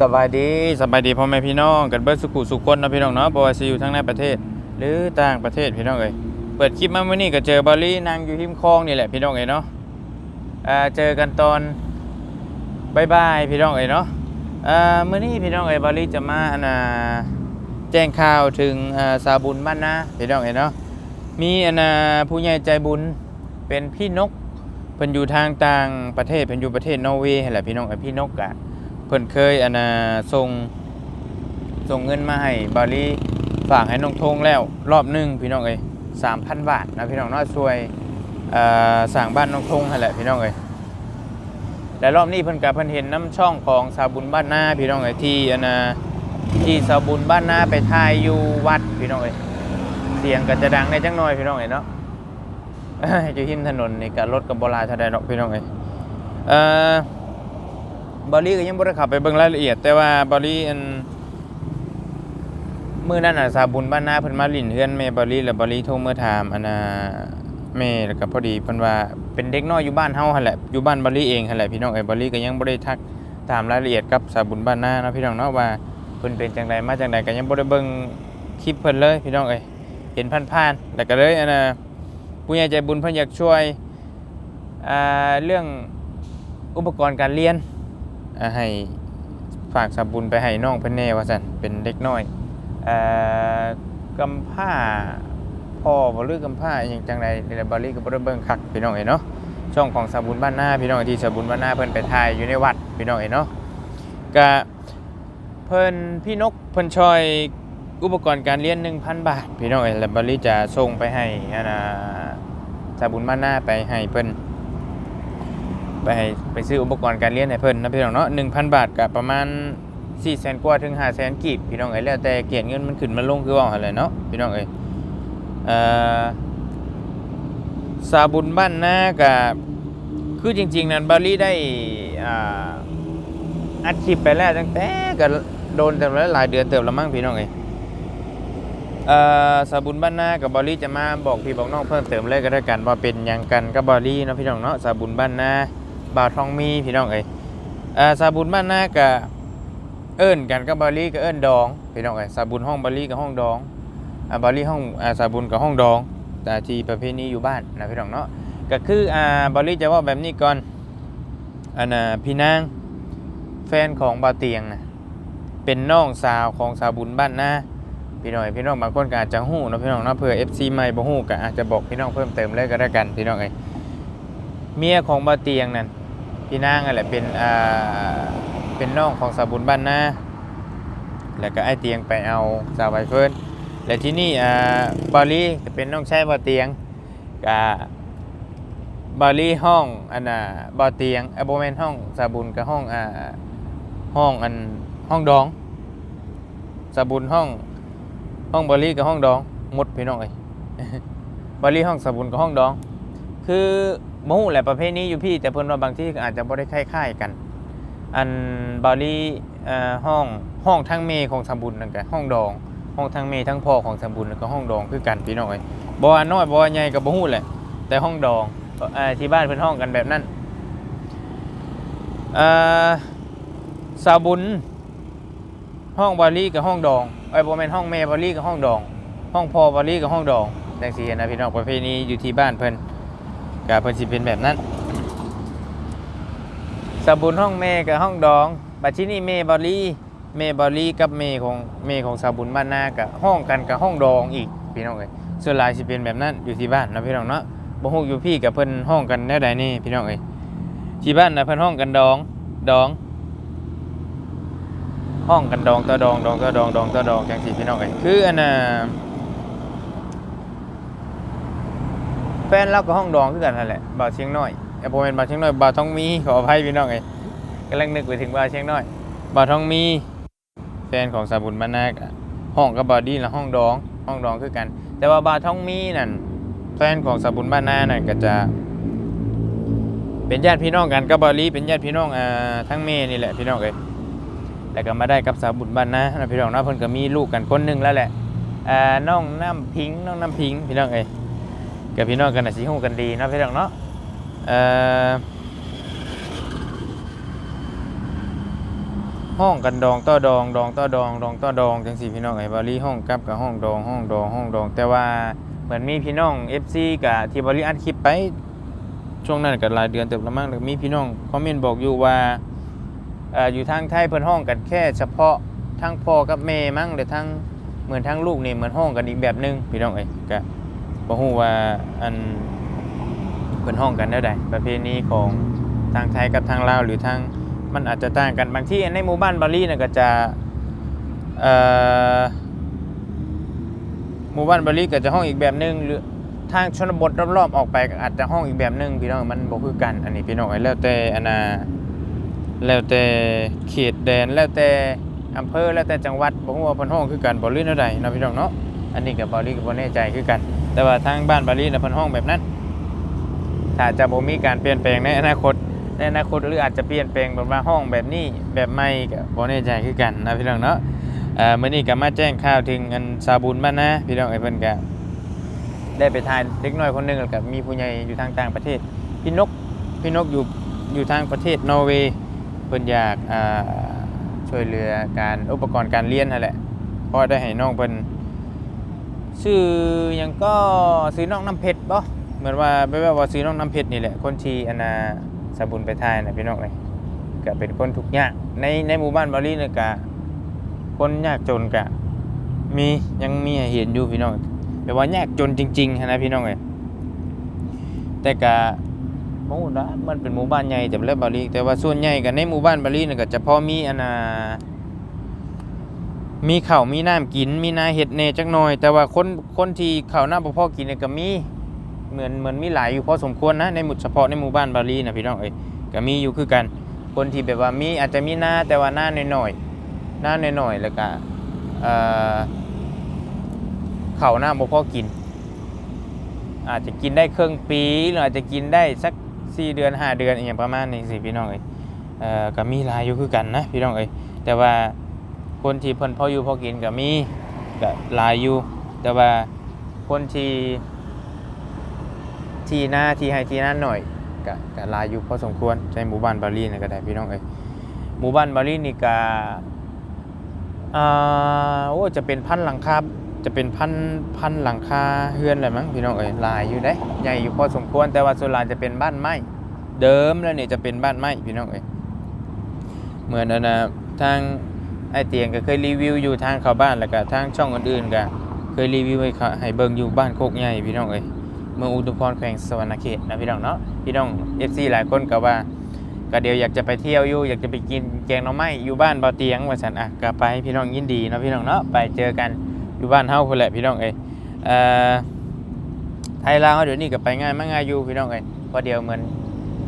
สบายดีสบายดีพ่อแม่พี่น้องกันเบิดสุขุสุขคนนะพี่น้องเนาะบ่ว่าสิอยู่ทั้งในประเทศ หรือต่างประเทศพี่น้องเอ้ยเปิดคลิปมาเมื้อนี้ก็เจอบอลลี่นั่งอยู่ริมคลองนี่แหละพี่น้องเอ้ยเนาะอ่าเจอกันตอนบ่ายพี่น้องเอ้ยเนาะอ่ามื้อนี้พี่น้องเอ้ยบอลลี่จะมาอันน่ะแจ้งข่าวถึงอาสาบุญบ้านนาพี่น้องเอ้ยเนาะมีอันน่ะผู้ใหญ่ใจบุญเป็นพี่นกเพิ่นอยู่ทางต่างประเทศเพิ่นอยู่ประเทศนอร์เวย์นั่แหละพี่น้องเอ้ยพี่นกอะ เพิ่นเคยอันน่ะส่งส่งเงินมาให้บาลีฝากให้น้องทงแล้วรอบหนึงพี่น้องเอ้ย3,000 บาทนะพี่น้องเนาะช่วยเอ่อสร้างบ้านน้องทงนั่นแหละพี่น้องเอ้ยแต่รอบนี้เพิ่นก็เพิ่นเห็นน้ำช่องของสาวบุญบ้านนาพี่น้องเอ้ยที่อันน่ะที่สาวบุญบ้านนาไปถ่ายอยู่วัดพี่น้องเอ้ยเสียงก็จะดังได้จังหน่อยพี่น้องเอ้ยเนาะอยู่หิมถนนนี่ก็รถก็บ่หลายเท่าใดดอกพี่น้องเอ้ยเอ่อ บอลลี่ก็ยังบ่ได้เขับไปเบิ่งรายละเอียด แต่ว่าบอลลี่อันมื้อนั้นน่ะสาบุญบ้านนาเพิ่นมาลิ้นเฮือนแม่บอลลี่แล้วบอลลี่โทรมาถามอันน่ะแม่แล้วก็พอดีเพิ่นว่าเป็นเด็กน้อยอยู่บ้านเฮาหั่นแหละอยู่บ้านบอลลี่เองหั่นแหละพี่น้องเอ้บอลลี่ก็ยังบ่ได้ทักถามรายละเอียดกับสาบุญบ้านนาเนาะพี่น้องเนาะว่าเพิ่นเป็นจังไดมาจังไดก็ยังบ่ได้เบิ่งคลิปเพิ่นเลยพี่น้องเอ้ยเห็นผ่านๆแล้วก็เลยอันน่ะผู้ใหญ่ใจบุญเพิ่นอยากช่วยอ่าเรื่องอุปกรณ์การเรียน ให้ฝากสาบุญไปให้น้องเพิ่นแน่ว่าซั่นเป็นเด็กน้อยเอ่อกำผ้าพ่อบ่หรือกำผ้าอหยังจังไดนี่แลบาลีก็บ่ได้เบิ่งคักพี่น้องเอ้เนาะช่องของสาบุญบ้านหน้าพี่น้องที่สาบุญบ้านหน้าเพิ่นไปถ่ายอยู่ในวัดพี่น้องเอ้เนาะก็เพิ่นพี่นกเพิ่นช่วยอุปกรณ์การเรียน 1,000 บาท พี่น้องเอ้แล้วบาลีจะส่งไปให้อันน่ะสาบุญบ้านหน้าไปให้เพิ่น ไปไปซื้ออุปกรณ์การเรียนให้เพิ่นนะพี่น้องเนาะหนึ่งพันบาทกับประมาณ4ี่แสนกว่าถึงห้าแสนกีบพี่น้องเอ้ยแล้วแต่เกียรติเงินมันขึ้นมาลงคือว่าอะไรเนาะพี่น้องเอ้ยเอ่อสาบุญบ้านนากับคือจริง ๆ นั้นบาลีได้อัดคลิปไปแล้วตั้งแต่ก็โดนแต่ละหลายเดือนเติบแล้วมั้งพี่น้องเอ้ยเอ่อสาบุญบ้านนากับบอลี่จะมาบอกพี่บอกน้องเพิ่มเติมเลยก็ได้กันว่าเป็นยังกันกับบอลี่นะพี่น้องเนาะสาบุญบ้านนา บ่าวทองมีพี่น้องเอ้ยอ่อสาบุญบ้านหน้ากับเอิ้นกันกับบอลลี่ก็เอิ้นดองพี่น้องเอ้ยสาบุญห้องบอลลี่กับห้องดองอ่าบอลลี่ห้องอ่าสาบุญกับห้องดองแต่ที่ประเภทนี้อยู่บ้านนะพี่น้องเนาะก็คืออ่าบอลลี่จะว่าแบบนี้ก่อนอันน่ะพี่นางแฟนของบาเตียงนะเป็นน้องสาวของสาบุญบ้านหน้าพี่น้องพี่น้องบางคนก็อาจจะหู้นะพี่น้องเนาะเผื่อ FC ใหม่บ่ฮู้ก็อาจจะบอกพี่น้องเพิ่มเติมเลยก็ได้กันพี่น้องเอ้ยเมียของบาเตียงนั่น พี่นางนั่นแหละเป็นอ่าเป็นน้องของสาบุญบ้านนาแล้วก็ไอ้เตียงไปเอาสาวใบเฟิร์นและที่นี่อ่าบอลลี่ก็เป็นน้องชายบ่าเตียงกับบอลลี่ห้องอันน่ะบ่าเตียงอ่อบ่แมนห้องสาบุญกับห้องอ่าห้องอันห้องดองสาบุญห้องห้องบอลลี่กับห้องดองหมดพี่น้องเอ้ยบอลลี่ห้องสบุนกับห้องดอง คือ โมหูแหละประเภทนี้อยู่พี่ แต่เพิ่นว่าบางที่อาจจะบ่ได้คล้ายๆกัน อันบอลลี่เอ่อห้องห้องทั้งเมของสบุนนั่นก็ห้องดอง ห้องทั้งเมทั้งพ่อของสบุนแล้วก็ห้องดองคือกันพี่น้องเอ้ยบ่ว่าน้อยบ่ว่าใหญ่ก็บ่ฮู้แหละ แต่ห้องดองเอ่อที่บ้านเพิ่นห้องกันแบบนั้นเอ่อสาบุญห้องบอลลี่กับห้องดองไอ้บอแมนห้องแม่บอลลี่กับห้องดอง ห้องพ่อบอลลี่กับห้องดองจังซี่นะพี่น้องประเภทนี้อยู่ที่บ้านเพิ่น ก็เพิ่นสิเป็นแบบนั้นสบุนห้องแม่กับห้องดองบัดที่นี่แม่บอลลี่แม่บอลี่กับแม่ของแม่ของสาบุญบ้านนากับห้องกันกับห้องดองอีกพี่น้องเอ้ยส่วนหลายสิเป็นแบบนั้นอยู่ที่บ้านนะพี่น้องเนาะบ่ฮู้อยู่พี่กับเพิ่นห้องกันแนวใดนี่พี่น้องเอ้ยที่บ้านนะเพิ่นห้องกันดองดอง ห้องกันดองต่อดองดองต่อดองดองต่อดองจังสี่พี่น้องเอ้ยคืออันน่ะ แฟนเราก็ห้องดองคือกันนั่นแหละบ่าวเชียงน้อยไอ้โบเป็นบ่าวเชียงน้อยบ่าวทองมีขออภัยพี่น้องเอ้กำลังนึกไปถึงบ่าวเชียงน้อยบ่าวทองมี แฟนของสาบุญบ้านนาห้องกับบอดี้ละห้องดอง ห้องดองคือกัน แต่ว่าบ่าวทองมีนั่นแฟนของสาบุญบ้านนานั่นก็จะเป็นญาติพี่น้องกันกับบอลี่เป็นญาติพี่น้องอ่าทั้งเมนี่แหละพี่น้องเอ้ยแล้วก็มาได้กับสาบุญบ้านนะพี่น้องนะเพิ่นก็มีลูกกันคนหนึงแล้วแหละอ่าน้องน้ำพิงน้องน้ำพิงพี่น้องเอ้ย กับพี่น้องกันนะสิฮู้กันดีนะพี่น้องเนาะห้องกันดองต่อดองดองต่อดองดองต่อดองจังสี่พี่น้องไอ้บาลีห้องกับกับห้องดองห้องดองห้องดอง แต่ว่าเหมือนมีพี่น้อง FC กับที่บาลีอัดคลิปไปช่วงนั้นก็หลายเดือนเติบแล้วมั้งแล้วมีพี่น้องคอมเมนต์บอกอยู่ว่าอยู่ทางไทยเพิ่นห้องกันแค่เฉพาะทั้งพ่อกับแม่มั้งหรือทั้งเหมือนทั้งลูกนี่เหมือนห้องกันอีกแบบหนึงพี่น้องเอ้ยก็ บ่ฮู้ว่าอันเพิ่นห้องกันแนวใดประเพณีของทางไทยกับทางลาวหรือทางมันอาจจะต่างกันบางที่ในหมู่บ้านบาลีนะก็จะเอ่อหมู่บ้านบาลีก็จะห้องอีกแบบหนึงหรือทางชนบทรอบๆออกไปอาจจะห้องอีกแบบหนึงพี่น้องมันบ่คือกันอันนี้พี่น้องแล้วแต่อันน่ะแล้วแต่เขตแดนแล้วแต่อำเภอแล้วแต่จังหวัดบ่ฮู้ว่าเพิ่นห้องคือกันบ่หรือแนวใดเนาะพี่น้องเนาะอันนี้ก็บาลีก็บ่แน่ใจคือกัน แต่ว่าทางบ้านบาลีนะพิ่นห้องแบบนั้น ถ้าจะบ่มีการเปลี่ยนแปลงในอนาคต ในอนาคตหรืออาจจะเปลี่ยนแปลงแบบว่าห้องแบบนี้แบบใหม่ก็บ่แน่ใจคือกันนะพี่น้องเนาะเมื้อนี้ก็มาแจ้งข่าวถึงอันสาบุญบ้านนะพี่น้องไอ้เพิ่นก็ได้ไปทายเด็กน้อยคนหนึงแล้วก็มีผู้ใหญ่อยู่ทางต่างประเทศ พี่นกพี่นกอยู่อยู่ทางประเทศนอร์เวย์เพิ่นอยากช่วยเหลือการอุปกรณ์การเรียนนั่นแหละพอได้ให้น้องเพิ่น ชื่อยังก็ซื้อน้องน้ำเพชรบ่เหมือนว่าแว่วๆว่าซื้อน้องน้ำเพชรนี่แหละคนที่อันน่ะสบุญไปทายนะพี่น้องเลยก็เป็นคนทุกข์ยากในในหมู่บ้านบาลีเนี่ยกะคนยากจนกะ มียังมีให้เห็นอยู่พี่น้องแต่ว่ายากจนจริงๆนะพี่น้องเลยแต่กะหมู่นะมันเป็นหมู่บ้านใหญ่แต่เล็บบาลีแต่ว่าส่วนใหญ่กันในหมู่บ้านบาลีเนี่ยก็จะพอมีอนน่ มีข้าวมีน้ำกิน มีนาเห็ดเนจักหน่อย แต่ว่าคนคนที่ข้าวหน้าบ่อกินเนี่ยก็มีเหมือนเหมือนมีหลายอยู่พอสมควรนะในหมู่เฉพาะในหมู่บ้านบาลีนะพี่น้องเอ้ยก็มีอยู่คือกัน คนที่แบบว่ามีอาจจะมีหน้าแต่ว่าหน้าหน้อยๆหน้าหน้อยๆแล้วก็เอ่อเขาหน้าบ่อกิน อาจจะกินได้ครึ่งปีหรืออาจจะกินได้สัก4เดือน5เดือนอย่างประมาณนี้สิพี่น้องเอ้ยก็มีหลายอยู่คือกันนะพี่น้องเอ้ยแต่ว่า คนที่เพิ่นพออยู่พอกินก็มีก็หลายอยู่ แต่ว่าคนที่ที่หน้าที่ให้ที่หน้าหน่อยก็ก็หลายอยู่พอสมควรในหมู่บ้านบาลีนี่ก็ได้พี่น้องเอ้ยหมู่บ้านบาลีนี่ก็อ่าโอ้จะเป็นพันหลังคาจะเป็นพันพันหลังคาเฮือนอะไรมั้งพี่น้องเอ้ยลายอยู่ได้ใหญ่อยู่พอสมควรแต่ว่าส่วนลายจะเป็นบ้านไม้เดิมแล้วเนี่ยจะเป็นบ้านไม้พี่น้องเอ้ยเหมือนอันนะทาง ไอเตียงก็เคยรีวิวอยู่ทางเขาบ้านแล้วก็ทางช่องอื่นๆก็เคยรีวิวให้ให้เบิ่งอยู่บ้านโคกใหญ่พี่น้องเอ้ยเมืองอุทุมพรแขวงสวรรณเขตนะพี่น้องเนาะพี่น้อง FC หลายคนก็ว่าก็เดี๋ยวอยากจะไปเที่ยวอยู่อยากจะไปกินแกงหน่อไม้อยู่บ้านเบาเตียงว่าสันอะก็ไปพี่น้องยินดีเนาะพี่น้องเนาะไปเจอกันอยู่บ้านเฮาพุ่นแหละพี่น้องเอ้ยไทยลาวเดี๋ยวนี้ก็ไปง่ายมากง่ายอยู่พี่น้องเอ้ยเพอเดียวเหมือน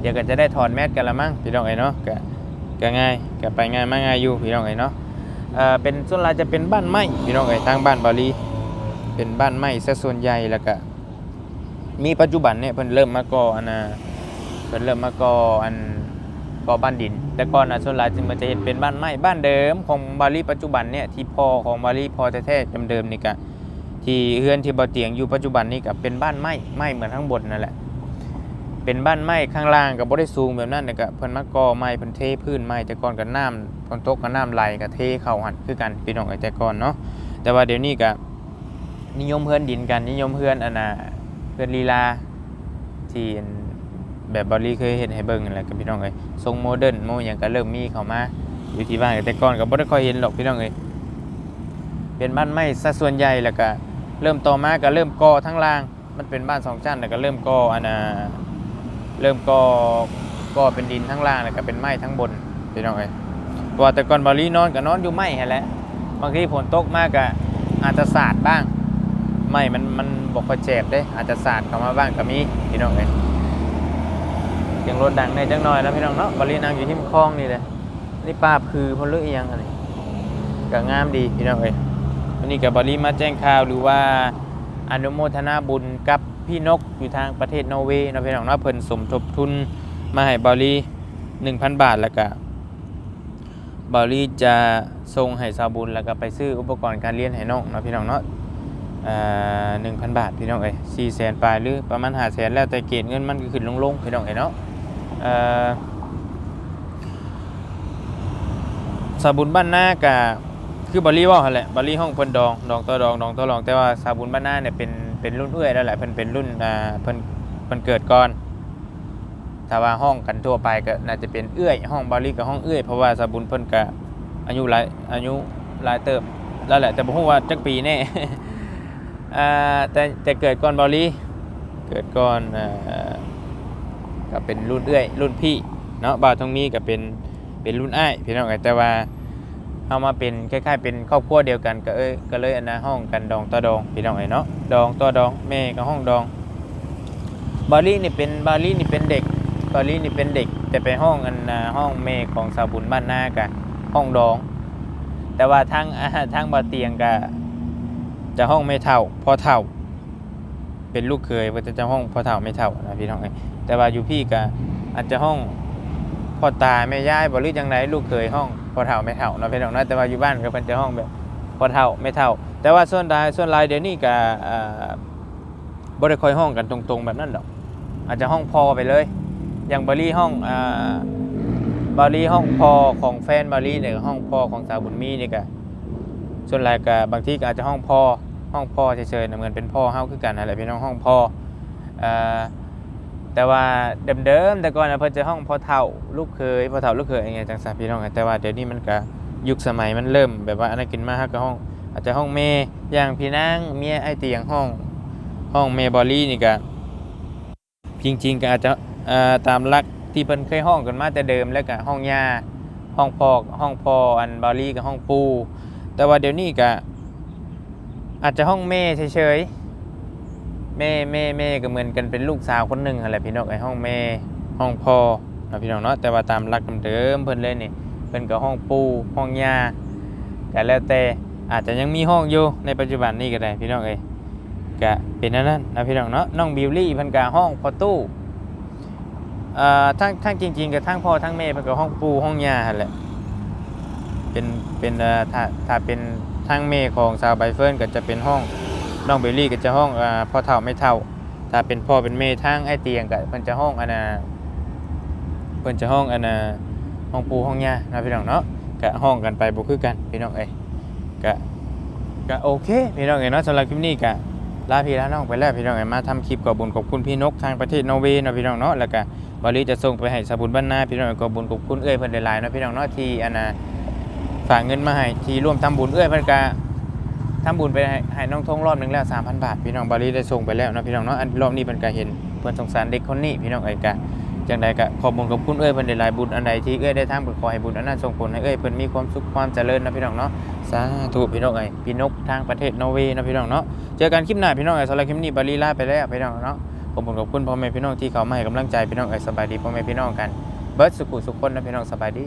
เดี๋ยวก็จะได้ถอดแมสกันละมั้งพี่น้องเอ้ยเนาะก็ก็ง่ายก็ไปง่ายมากง่ายอยู่พี่น้องเอ้ยเนาะ อ่อเป็นส่วนหลายจะเป็นบ้านไม้พี่น้องเอ้ยทางบ้านบาลีเป็นบ้านไม้ซะส่วนใหญ่แล้วก็มีปัจจุบันเนี่ยเพิ่นเริ่มมาก่ออันน่ะเพิ่นเริ่มมาก่ออันก่อบ้านดิน แต่ก่อนน่ะส่วนหลายจึงมันจะเห็นเป็นบ้านไม้บ้านเดิมของบาลีปัจจุบันเนี่ยที่พ่อของบาลีพ่อแท้ๆเดิมๆนี่ก็ที่เฮือนที่บ่เตียงอยู่ปัจจุบันนี่ก็เป็นบ้านไม้ไม้เหมือนข้างบนนั่นแหละ เป็นบ้านไม้ข้างล่างก็บ่ได้สูงแบบนั้นแต่ก็เพิ่นมาก่อไม้เพิ่นเทพื้นไม้แต่ก่อนก็น้ำฝนตกก็น้ำไหลก็เทเข้าหันคือกันพี่น้องเอ้แต่ก่อนเนาะแต่ว่าเดี๋ยวนี้ก็นิยมเฮือนดินกันนิยมเฮือนอันน่ะเพื่อนลีลาที่อันแบบบอลลี่เคยเห็นให้เบิ่งนั่นแหละกับพี่น้องเอ้ยทรงโมเดิร์นโมอย่างก็เริ่มมีเข้ามาอยู่ที่บ้านแต่ก่อนก็บ่ได้ค่อยเห็นหรอกพี่น้องเอ้ยเป็นบ้านไม้ซะส่วนใหญ่แล้วก็เริ่มต่อมาก็เริ่มก่อทั้งล่าง มันเป็นบ้านสองชั้นแล้วก็เริ่มก่ออันน่ะ เริ่มก่อก่อเป็นดินทั้งล่างแล้วก็เป็นไม้ทั้งบนพี่น้องเอ้ยเพราะว่าแต่ก่อนบอลลี่นอนก็นอนอยู่ไม้แหละบางทีฝนตกมากก็อาจจะสาดบ้างไม่มันมันบอกค่อเจ็บเด้ อาจจะสาดเข้ามาบ้างก็มีพี่น้องเอ้ยเสียงรถดังในจังหน่อยแล้วพี่น้องเนาะบริณนั่งอยู่ที่มคลองนี่เลยนี่ป้าคือพลเลืออียังอะไรก็งามดีพี่น้องเอ้ยวันนี้กับบริมาแจ้งข่าวหรือว่า อนุโมทนาบุญกับพี่นกอยู่ทางประเทศนอร์เวย์เนาะพี่น้องเนาะเพิ่นสมทบทุนมาให้บริ1,000 บาทแล้วก็บริจะส่งให้สาวบุญแล้วก็ไปซื้ออุปกรณ์การเรียนให้น้องเนาะพี่น้องเนาะหนึ่งพันบาทพี่น้องเอ้ยสี่แสนปลายหรือประมาณหาแสนแล้วแต่เกณฑ์เงินมันก็ขึ้นลงๆพี่น้องเอ้ยเนาะสาบุญบ้านหน้ากะ คือบอลลี่ว่าหั่นแหละบอลลี่ห้องเพิ่นดองดองต่อดองดองต่อดองแต่ว่าสาบุญบ้านหน้าเนี่ยเป็นเป็นรุ่นเอื้อยแล้วแหละเพิ่นเป็นรุ่นอ่าเพิ่นเพิ่นเกิดก่อนถ้าว่าห้องกันทั่วไปก็น่าจะเป็นเอื้อย ห้องบอลลี่กับห้องเอื้อยเพราะว่าสาบุญเพิ่นก็อายุหลายอายุหลายเติบแล้วแหละแต่บ่ฮู้ว่าจักปีแน่อ่าแต่แต่เกิดก่อนบอลลี่เกิดก่อนอ่าก็เป็นรุ่นเอื้อย รุ่นพี่เนาะบ่าวทองมีก็เป็นเป็นรุ่นอ้ายพี่น้องเอ้แต่ว่า เอามาเป็นคล้ายๆเป็นครอบครัวเดียวกันก็เอ้ยก็เลยอันนะห้องกันดองต่อดองพี่น้องไอ้เนาะดองต่อดองแม่ก็ห้องดองบาลีนี่เป็นบาลีนี่เป็นเด็กบาลีนี่เป็นเด็ก แต่ไปห้องอันนะห้องแม่ของสาวบุญบ้านนากันห้องดอง แต่ว่าทางทางบาเตียงก็จะห้องไม่เท่าพอเท่า เป็นลูกเคยว่าจะจะห้องพอเท่าไม่เท่านะพี่น้องไอ้แต่ว่าอยู่พี่ก็อาจจะห้องพ่อตาแม่ย่ายบ่หรือจังไดลูกเคยห้อง พอเท่าไม่เท่าเนาะพี่น้องนาะแต่ว่าอยู่บ้านก็เป็นจะห้องแบบพอเท่าไม่เท่า แต่ว่าส่วนใดส่วนหลายเดี๋ยวนี้ก็อ่าบ่ได้ค่อยห้องกันตรงๆแบบนั้นดอกอาจจะห้องพอไปเลย อย่างบารีห้องอบารีห้องพอของแฟนบารีเนี่ยห้องพอของสาวบุญมีนี่ก็ส่วนหลายก็บางทีก็อาจจะห้องพอห้องพ่อเฉยๆนะเหมือนเป็นพ่อเฮาคือกันนั่นแหละพี่น้องห้องพ่ออ แต่ว่าเดิมๆแต่ก่อนเพิ่นจะห้องพ่อเฒ่าลูกเคยพ่อเฒ่าลูกเคยอย่างเงี้ยจังซั่นพี่น้องแต่ว่าเดี๋ยวนี้มันก็ยุคสมัยมันเริ่ม แบบว่าอันนั้นกินมาฮักก็ห้อง อาจจะห้องเมย์อย่างพี่นางเมียไอเตียงห้องห้องเมย์บอลลี่นี่ก็จริงๆก็อาจจะตามลักที่เพิ่นเคยห้องกันมาแต่เดิมแล้วก็ห้องยาห้องพอกห้องพออันบอลลี่กับห้องปู แต่ว่าเดี๋ยวนี้ก็อาจจะห้องเมย์เฉยๆ เมย์เมย์เมย์ก็เหมือนกันเป็นลูกสาวคนหนึ่งอะไรพี่น้องไอห้องเมย์ห้องพ่อนะพี่น้องเนาะแต่ว่าตามหลักเดิมเพิ่นเลยนี่เพิ่นก็ห้องปูห้องยาก็แล้วแต่อาจจะยังมีห้องอยู่ในปัจจุบันนี้ก็ได้พี่น้องเอ้ยก็เป็นนั่นนั้นนะพี่น้องเนาะน้องบิวลี่เพิ่นก็ห้องพอตู้เอ่อทั้งทั้งจริง ๆกับทั้งพ่อทั้งแม่เพิ่นก็ห้องปู่ห้องย่าหั่นแหละเป็นเป็นเอ่อถ้าถ้าเป็นทั้งแม่ของสาวใบเฟิร์นก็จะเป็นห้อง น้องเบิวลี่ก็จะห้องอ่าพ่อเฒ่าไม่เฒ่า ถ้าเป็นพ่อเป็นแม่ทั้งไอเตียงก็เพิ่นจะห้องอันน่ะเพิ่นจะห้องอันน่ะห้องปูห้องย่านะพี่น้องเนาะก็ห้องกันไปบ่คือกันพี่น้องเอ้ยก็ก็โอเคพี่น้องเอ๋ยเนาะสำหรับคลิปนี้ก็ลาพี่ลาน้องไปแล้วพี่น้องเอ๋ยมาทำคลิปขอบบุญขอบคุณพี่นกทางประเทศนอร์เวย์เนาะพี่น้องเนาะแล้วก็บริจะส่งไปให้สบุญบ้านนาพี่น้องเอ๋ยขอบบุญขอบคุณเอ้ยเพิ่นหลายๆเนาะพี่น้องเนาะที่อันน่ะฝากเงินมาให้ที่ร่วมทำบุญเอ้ยเพิ่นก็ ทำบุญไปให้ใหน้องทงรอบหนึงแล้ว3,000บาทพี่น้องบาริได้ส่งไปแล้วนะพี่น้องเนาะอันรอบนี้เพิ่นก็เห็นเพิ่อนสงสารเด็กคนนี้พี่น้องเอ๋ยก็จังใดก็ขอบบุญขอบคุณเอ้ยเพิ่นหลายบุญอันใดที่เอ้ยได้ทำก็ขอให้บุญอันนั้นส่งผลให้เอ้ยเพิ่นมีความสุขความเจริญนะพี่น้องเนาะสาธุพี่น้องไอ้ยพี่นกทางประเทศนอร์เวย์นะพี่น้องเนาะเจอกันคลิปหน้าพี่น้องไอ้ยสำหรับคลิปนี้บาลีลาไปแล้วพี่น้องเนาะขอบคุณขอบคุณพ่อแม่พี่น้องที่เขามาให้กำลังใจพี่น้องไอ้ยสบายดีพ่อแม่พี่น้องกันเบิร์ดสุขุสุขคนนะพี่น้องสบายดี